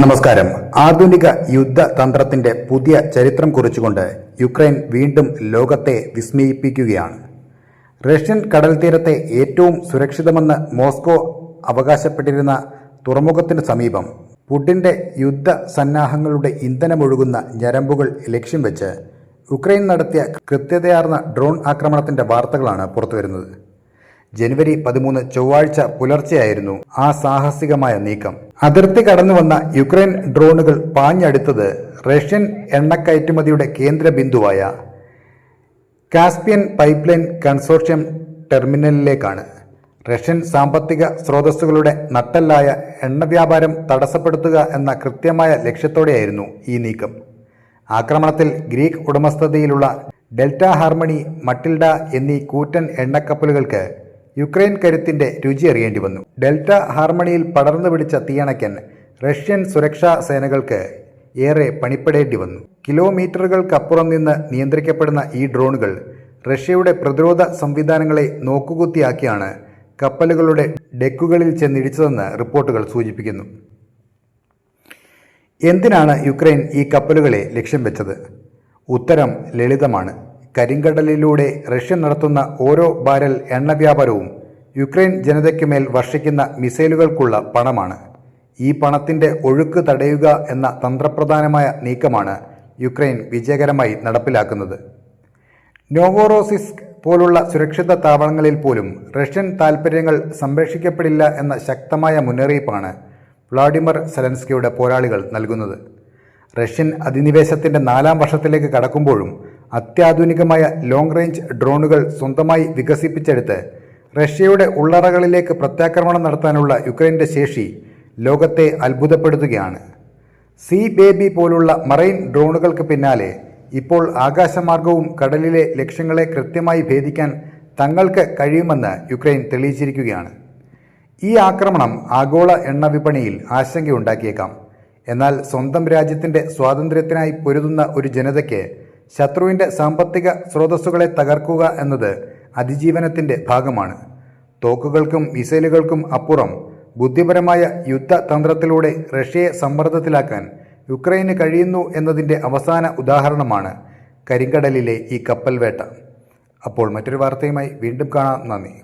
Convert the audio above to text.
നമസ്കാരം. ആധുനിക യുദ്ധതന്ത്രത്തിന്റെ പുതിയ ചരിത്രം കുറിച്ചുകൊണ്ട് യുക്രൈൻ വീണ്ടും ലോകത്തെ വിസ്മയിപ്പിക്കുകയാണ്. റഷ്യൻ കടൽ തീരത്തെ ഏറ്റവും സുരക്ഷിതമെന്ന് മോസ്കോ അവകാശപ്പെട്ടിരുന്ന തുറമുഖത്തിന് സമീപം പുടിന്റെ യുദ്ധ സന്നാഹങ്ങളുടെ ഇന്ധനമൊഴുകുന്ന ഞരമ്പുകൾ ലക്ഷ്യം വെച്ച് യുക്രൈൻ നടത്തിയ കൃത്യതയാർന്ന ഡ്രോൺ ആക്രമണത്തിന്റെ വാർത്തകളാണ് പുറത്തുവരുന്നത്. ജനുവരി പതിമൂന്ന് ചൊവ്വാഴ്ച പുലർച്ചെയായിരുന്നു ആ സാഹസികമായ നീക്കം. അതിർത്തി കടന്നു വന്ന യുക്രൈൻ ഡ്രോണുകൾ പാഞ്ഞടുത്തത് റഷ്യൻ എണ്ണക്കയറ്റുമതിയുടെ കേന്ദ്ര ബിന്ദുവായ കാസ്പിയൻ പൈപ്പ് ലൈൻ കൺസോർഷ്യം ടെർമിനലിലേക്കാണ്. റഷ്യൻ സാമ്പത്തിക സ്രോതസ്സുകളുടെ നട്ടല്ലായ എണ്ണ വ്യാപാരം തടസ്സപ്പെടുത്തുക എന്ന കൃത്യമായ ലക്ഷ്യത്തോടെയായിരുന്നു ഈ നീക്കം. ആക്രമണത്തിൽ ഗ്രീക്ക് ഉടമസ്ഥതയിലുള്ള ഡെൽറ്റ ഹാർമണി മട്ടിൽഡ എന്നീ കൂറ്റൻ എണ്ണക്കപ്പലുകൾക്ക് യുക്രൈൻ കരുത്തിന്റെ രുചി അറിയേണ്ടി വന്നു. ഡെൽറ്റ ഹാർമണിയിൽ പടർന്നു പിടിച്ച തീയണയ്ക്കൻ റഷ്യൻ സുരക്ഷാ സേനകൾക്ക് ഏറെ പണിപ്പെടേണ്ടി വന്നു. കിലോമീറ്ററുകൾക്കപ്പുറം നിന്ന് നിയന്ത്രിക്കപ്പെടുന്ന ഈ ഡ്രോണുകൾ റഷ്യയുടെ പ്രതിരോധ സംവിധാനങ്ങളെ നോക്കുകുത്തിയാക്കിയാണ് കപ്പലുകളുടെ ഡെക്കുകളിൽ ചെന്നിടിച്ചതെന്ന് റിപ്പോർട്ടുകൾ സൂചിപ്പിക്കുന്നു. എന്തിനാണ് യുക്രൈൻ ഈ കപ്പലുകളെ ലക്ഷ്യം വെച്ചത്? ഉത്തരം ലളിതമാണ്. കരിങ്കടലിലൂടെ റഷ്യ നടത്തുന്ന ഓരോ ബാരൽ എണ്ണ വ്യാപാരവും യുക്രൈൻ ജനതയ്ക്ക് മേൽ വർഷിക്കുന്ന മിസൈലുകൾക്കുള്ള പണമാണ്. ഈ പണത്തിന്റെ ഒഴുക്ക് തടയുക എന്ന തന്ത്രപ്രധാനമായ നീക്കമാണ് യുക്രൈൻ വിജയകരമായി നടപ്പിലാക്കുന്നത്. നോവോറോസിസ്ക് പോലുള്ള സുരക്ഷിത താവളങ്ങളിൽ പോലും റഷ്യൻ താൽപ്പര്യങ്ങൾ സംരക്ഷിക്കപ്പെടില്ല എന്ന ശക്തമായ മുന്നറിയിപ്പാണ് വ്ളാഡിമർ സെലൻസ്കിയുടെ പോരാളികൾ നൽകുന്നത്. റഷ്യൻ അധിനിവേശത്തിന്റെ നാലാം വർഷത്തിലേക്ക് കടക്കുമ്പോഴും അത്യാധുനികമായ ലോങ് റേഞ്ച് ഡ്രോണുകൾ സ്വന്തമായി വികസിപ്പിച്ചെടുത്ത് റഷ്യയുടെ ഉള്ളറകളിലേക്ക് പ്രത്യാക്രമണം നടത്താനുള്ള യുക്രൈന്റെ ശേഷി ലോകത്തെ അത്ഭുതപ്പെടുത്തുകയാണ്. സി ബേബി പോലുള്ള മറൈൻ ഡ്രോണുകൾക്ക് പിന്നാലെ ഇപ്പോൾ ആകാശമാർഗവും കടലിലെ ലക്ഷ്യങ്ങളെ കൃത്യമായി ഭേദിക്കാൻ തങ്ങൾക്ക് കഴിയുമെന്ന് യുക്രൈൻ തെളിയിച്ചിരിക്കുകയാണ്. ഈ ആക്രമണം ആഗോള എണ്ണ വിപണിയിൽ ആശങ്കയുണ്ടാക്കിയേക്കാം. എന്നാൽ സ്വന്തം രാജ്യത്തിന്റെ സ്വാതന്ത്ര്യത്തിനായി പൊരുതുന്ന ഒരു ജനതയ്ക്ക് ശത്രുവിന്റെ സാമ്പത്തിക സ്രോതസ്സുകളെ തകർക്കുക എന്നത് അതിജീവനത്തിന്റെ ഭാഗമാണ്. തോക്കുകൾക്കും മിസൈലുകൾക്കും അപ്പുറം ബുദ്ധിപരമായ യുദ്ധതന്ത്രത്തിലൂടെ റഷ്യയെ സമ്മർദ്ദത്തിലാക്കാൻ യുക്രൈന് കഴിയുന്നു എന്നതിന്റെ അവസാന ഉദാഹരണമാണ് കരിങ്കടലിലെ ഈ കപ്പൽ വേട്ട. അപ്പോൾ മറ്റൊരു വാർത്തയുമായി വീണ്ടും കാണാം. നന്ദി.